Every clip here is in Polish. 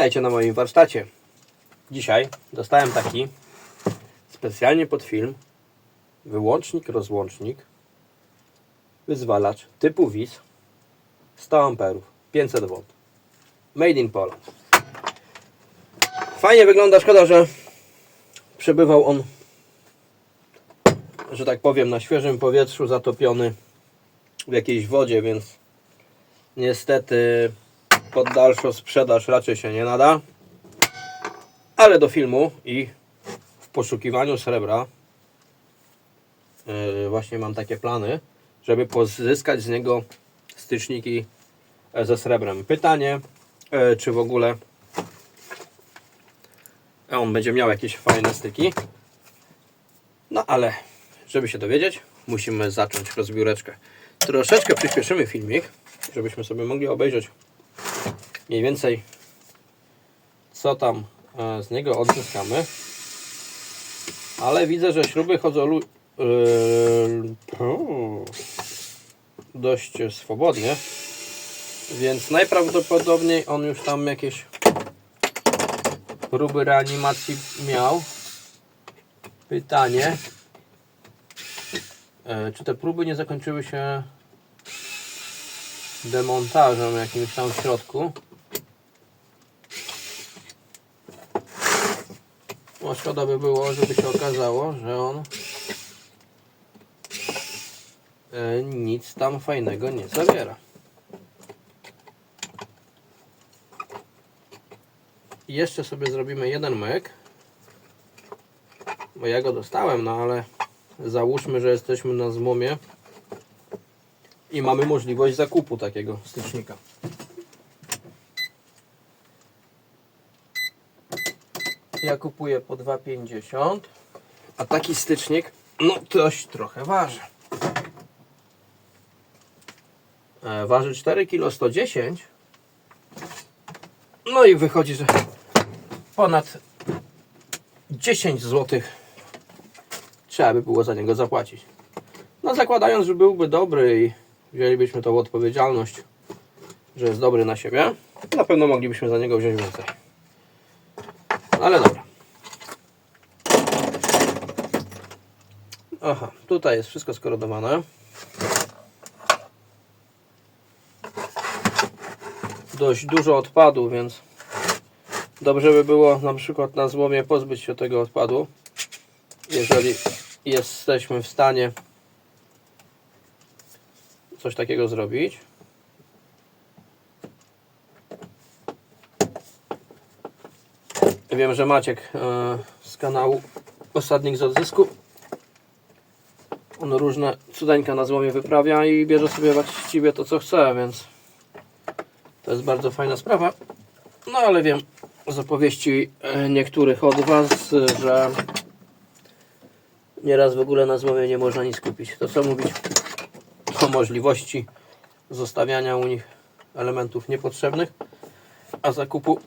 Witajcie na moim warsztacie. Dzisiaj dostałem taki specjalnie pod film wyłącznik, rozłącznik, wyzwalacz typu WIS 100 amperów, 500 V. Made in Poland. Fajnie wygląda, szkoda, że przebywał on, że tak powiem, na świeżym powietrzu, zatopiony w jakiejś wodzie, więc niestety pod dalszą sprzedaż raczej się nie nada. Ale do filmu i w poszukiwaniu srebra yy, właśnie mam takie plany, żeby pozyskać z niego styczniki e, ze srebrem. Pytanie, e, czy w ogóle on będzie miał jakieś fajne styki. No ale, żeby się dowiedzieć, musimy zacząć rozbióreczkę. Troszeczkę przyspieszymy filmik, żebyśmy sobie mogli obejrzeć mniej więcej co tam e, z niego odzyskamy. Ale widzę, że śruby chodzą uu, dość swobodnie. Więc najprawdopodobniej on już tam jakieś próby reanimacji miał. Pytanie, e, czy te próby nie zakończyły się demontażem jakimś tam w środku? No szkoda by było, żeby się okazało, że on e, nic tam fajnego nie zawiera. Jeszcze sobie zrobimy jeden myk. Bo ja go dostałem, no ale załóżmy, że jesteśmy na złomie i mamy możliwość zakupu takiego stycznika. Ja kupuję po 2,50 a taki stycznik no dość trochę waży. E, waży 4 kg 110 no i wychodzi, że ponad 10 zł trzeba by było za niego zapłacić. No zakładając, że byłby dobry i wzięlibyśmy tą odpowiedzialność, że jest dobry na siebie, na pewno moglibyśmy za niego wziąć więcej. Ale dobra. Aha, tutaj jest wszystko skorodowane. Dość dużo odpadu, więc dobrze by było na przykład na złomie pozbyć się tego odpadu. Jeżeli jesteśmy w stanie coś takiego zrobić. Wiem, że Maciek e, z kanału Osadnik z Odzysku on różne cudeńka na złomie wyprawia i bierze sobie właściwie to co chce, więc to jest bardzo fajna sprawa. No ale wiem z opowieści e, niektórych od Was, że nieraz w ogóle na złomie nie można nic kupić. To co mówić o możliwości zostawiania u nich elementów niepotrzebnych, a zakupu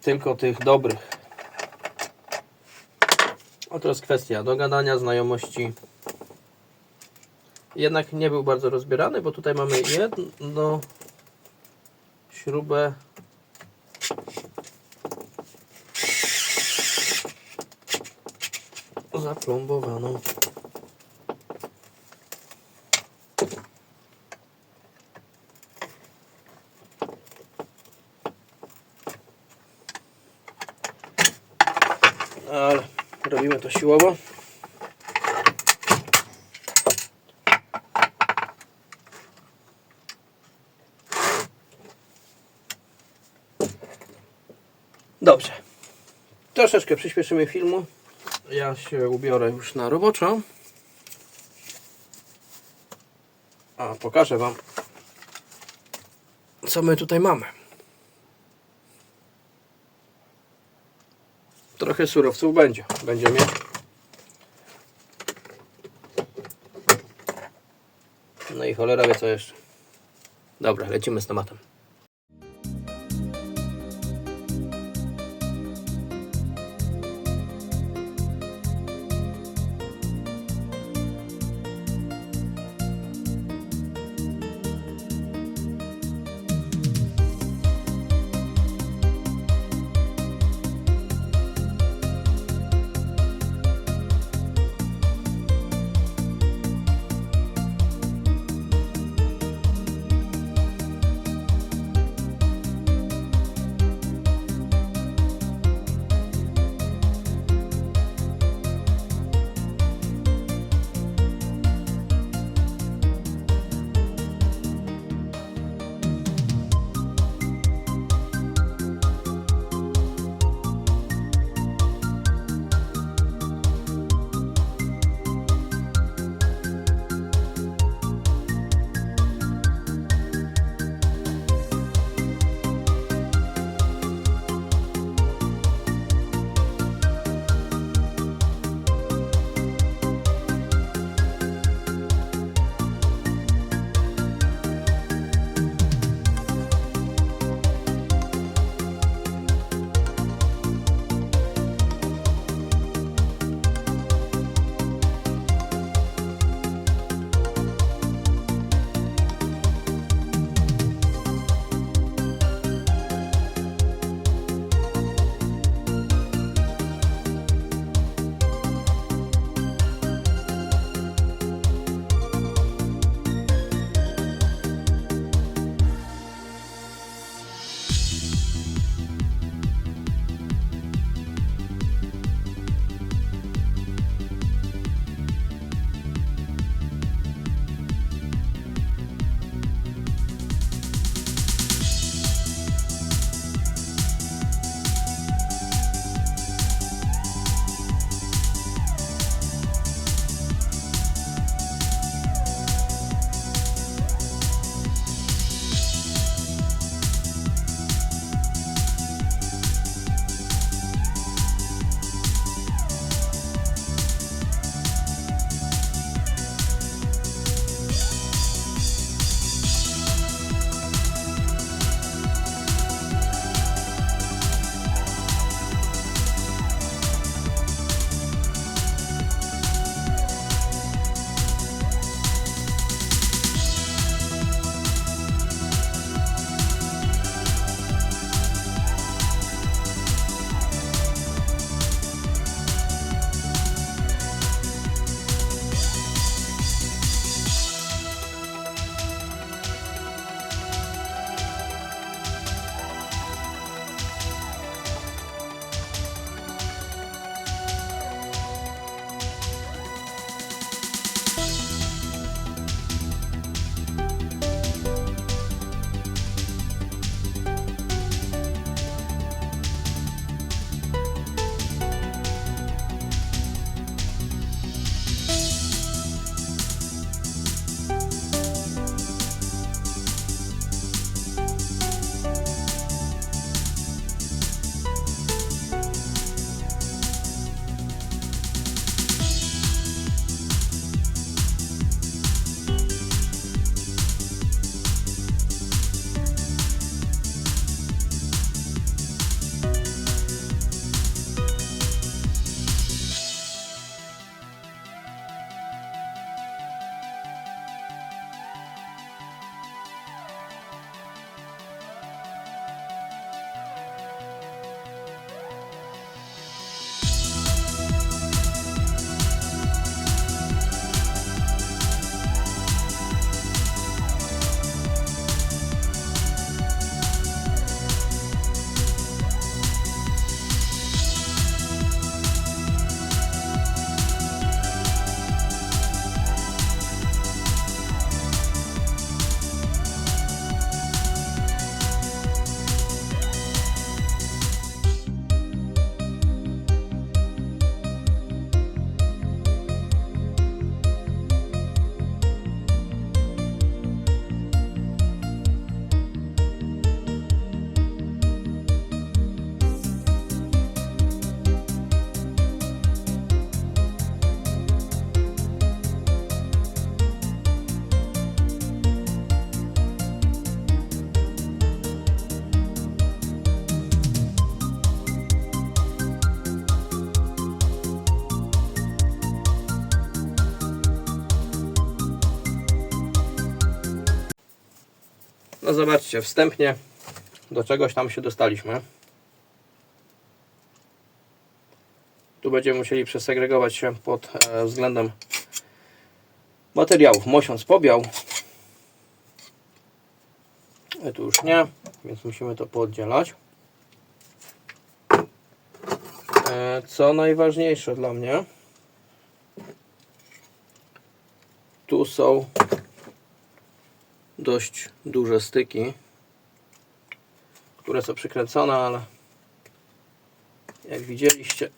tylko tych dobrych. A to jest kwestia dogadania, znajomości. Jednak nie był bardzo rozbierany, bo tutaj mamy jedną śrubę zaplombowaną. Ale robimy to siłowo. Dobrze. Troszeczkę przyspieszymy filmu. Ja się ubiorę już na roboczo. A pokażę Wam, co my tutaj mamy. Trochę surowców będzie. Będzie mieć. No i cholera wie co jeszcze. Dobra, lecimy z tematem. No zobaczcie, wstępnie do czegoś tam się dostaliśmy. Tu będziemy musieli przesegregować się pod e, względem materiałów. Mosiąc pobiał. E, tu już nie, więc musimy to pooddzielać. E, co najważniejsze dla mnie, tu są dość duże styki, które są przykręcone, ale jak widzieliście,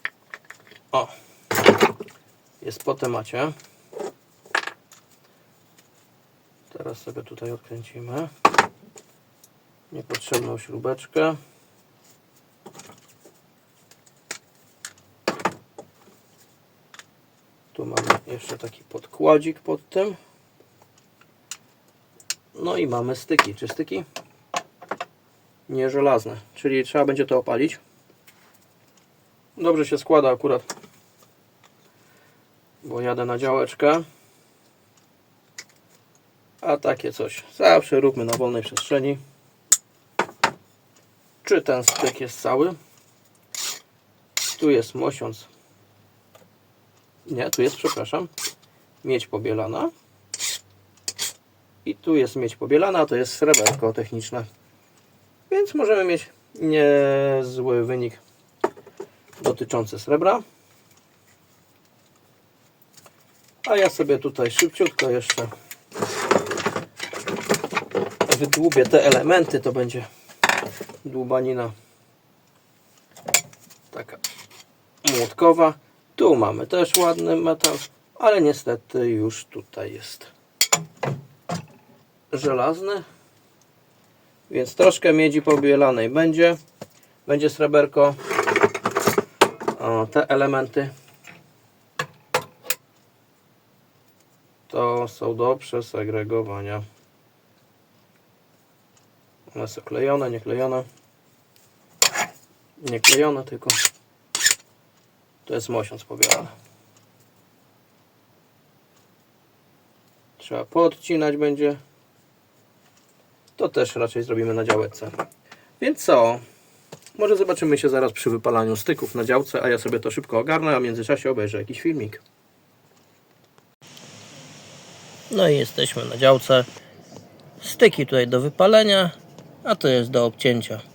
o, jest po temacie. Teraz sobie tutaj odkręcimy niepotrzebną śrubeczkę. Tu mamy jeszcze taki podkładzik pod tym. No i mamy styki. Czy styki? Nie żelazne, czyli trzeba będzie to opalić. Dobrze się składa akurat, bo jadę na działeczkę. A takie coś zawsze róbmy na wolnej przestrzeni. Czy ten styk jest cały? Tu jest mosiąc. Nie, tu jest, przepraszam, miedź pobielana. I tu jest miedź pobielana, to jest sreberko techniczne. Więc możemy mieć niezły wynik dotyczący srebra. A ja sobie tutaj szybciutko jeszcze wydłubię te elementy, to będzie dłubanina taka młotkowa. Tu mamy też ładny metal, ale niestety już tutaj jest żelazny. Więc troszkę miedzi pobielanej będzie. Będzie sreberko. O, te elementy to są do przesegregowania. One są klejone, nie klejone. Nie klejone, tylko to jest mosiąc pobielany. Trzeba podcinać będzie. To też raczej zrobimy na działeczce. Więc co? Może zobaczymy się zaraz przy wypalaniu styków na działce, a ja sobie to szybko ogarnę, a w międzyczasie obejrzę jakiś filmik. No i jesteśmy na działce. Styki tutaj do wypalenia, a to jest do obcięcia.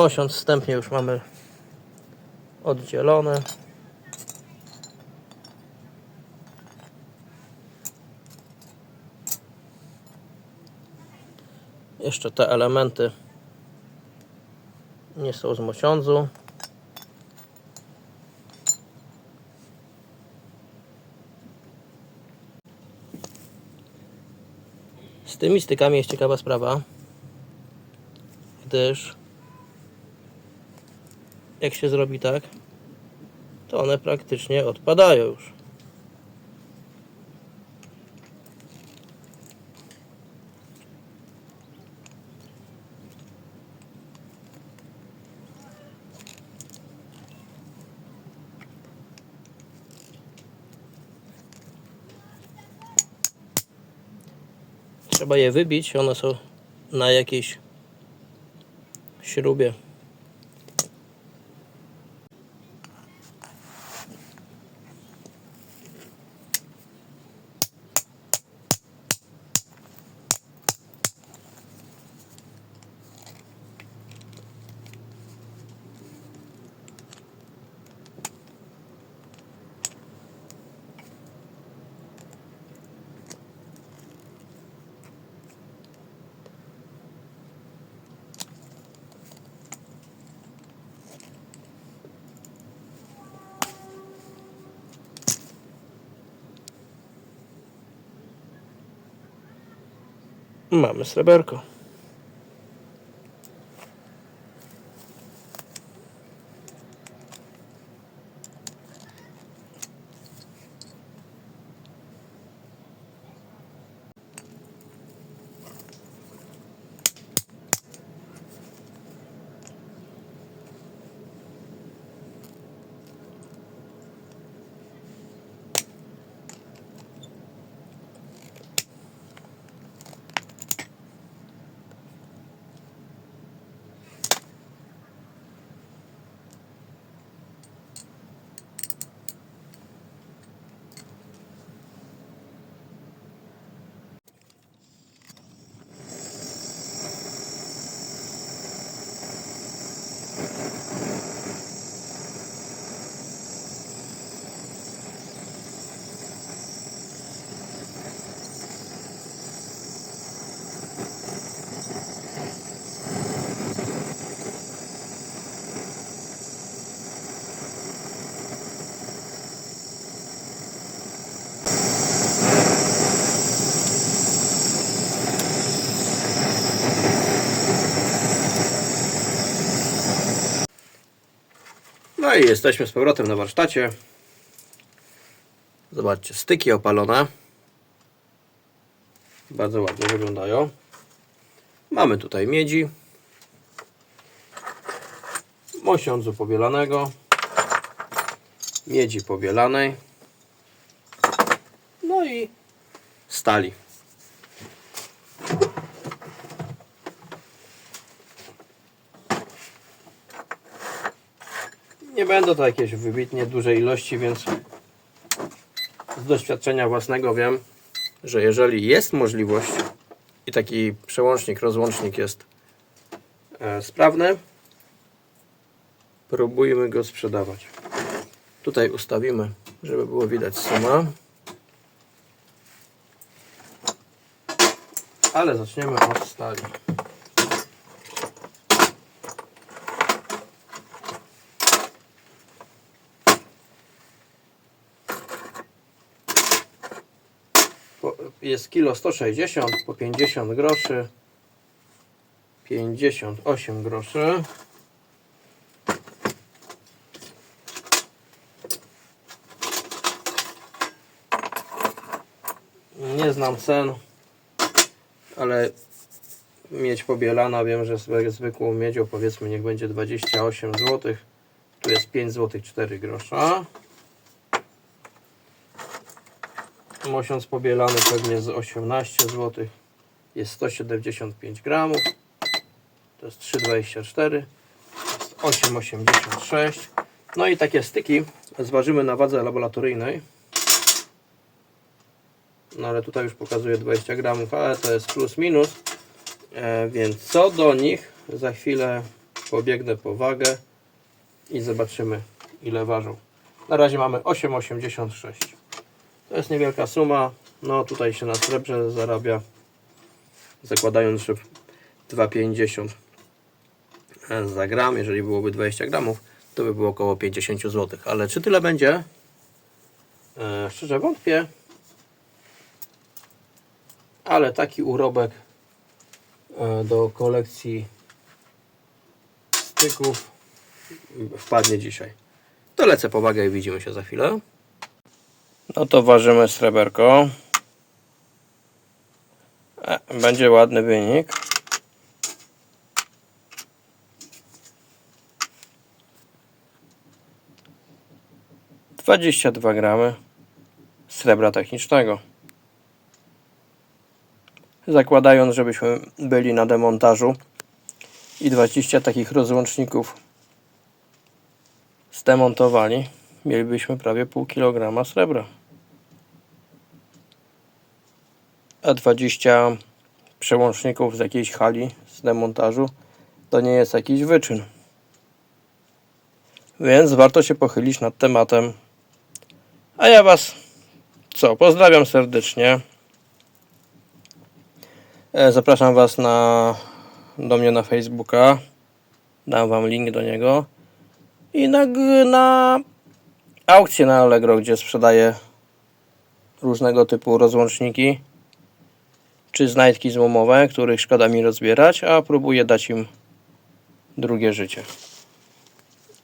Mosiąc wstępnie już mamy oddzielone. Jeszcze te elementy nie są z mosiądzu. Z tymi stykami jest ciekawa sprawa, gdyż jak się zrobi tak, to one praktycznie odpadają już. Trzeba je wybić, one są na jakiejś śrubie Mamy sreberko. No i jesteśmy z powrotem na warsztacie. Zobaczcie, styki opalone. Bardzo ładnie wyglądają. Mamy tutaj miedzi. Mosiądzu pobielanego. Miedzi pobielanej. No i stali. Nie będą to jakieś wybitnie duże ilości, więc z doświadczenia własnego wiem, że jeżeli jest możliwość i taki przełącznik, rozłącznik jest e, sprawny, próbujmy go sprzedawać. Tutaj ustawimy, żeby było widać suma. Ale zaczniemy od stali. Po- jest kilo 160 po 50 groszy. 58 groszy. Nie znam cen ale miedź pobielana wiem, że zwykłą miedzią powiedzmy niech będzie 28 zł tu jest 5 zł 4 grosza Mosiąc pobielany pewnie z 18 zł. Jest 175 gramów. To jest 3,24. Jest 8,86. No i takie styki zważymy na wadze laboratoryjnej. No ale tutaj już pokazuje 20 gramów, ale to jest plus minus. E, więc co do nich za chwilę pobiegnę po wagę i zobaczymy ile ważą. Na razie mamy 8,86. To jest niewielka suma. No tutaj się na srebrze zarabia. Zakładając, że 2,50 za gram. Jeżeli byłoby 20 gramów, to by było około 50 zł. Ale czy tyle będzie? E, szczerze wątpię. Ale taki urobek e, do kolekcji styków wpadnie dzisiaj. To lecę po wagę i widzimy się za chwilę. No to ważymy sreberko. E, Będzie ładny wynik. Dwadzieścia dwa gramy srebra technicznego. Zakładając, żebyśmy byli na demontażu i 20 takich rozłączników zdemontowali, mielibyśmy prawie pół kilograma srebra. A 20 przełączników z jakiejś hali z demontażu to nie jest jakiś wyczyn. Więc warto się pochylić nad tematem. A ja Was co? Pozdrawiam serdecznie. E, Zapraszam Was na, do mnie na Facebooka. Dam Wam link do niego. I na, na aukcję na Allegro, gdzie sprzedaję różnego typu rozłączniki. Czy znajdki złomowe, których szkoda mi rozbierać, a próbuję dać im drugie życie.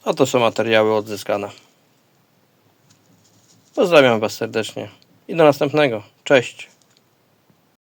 Oto są materiały odzyskane. Pozdrawiam Was serdecznie i do następnego. Cześć.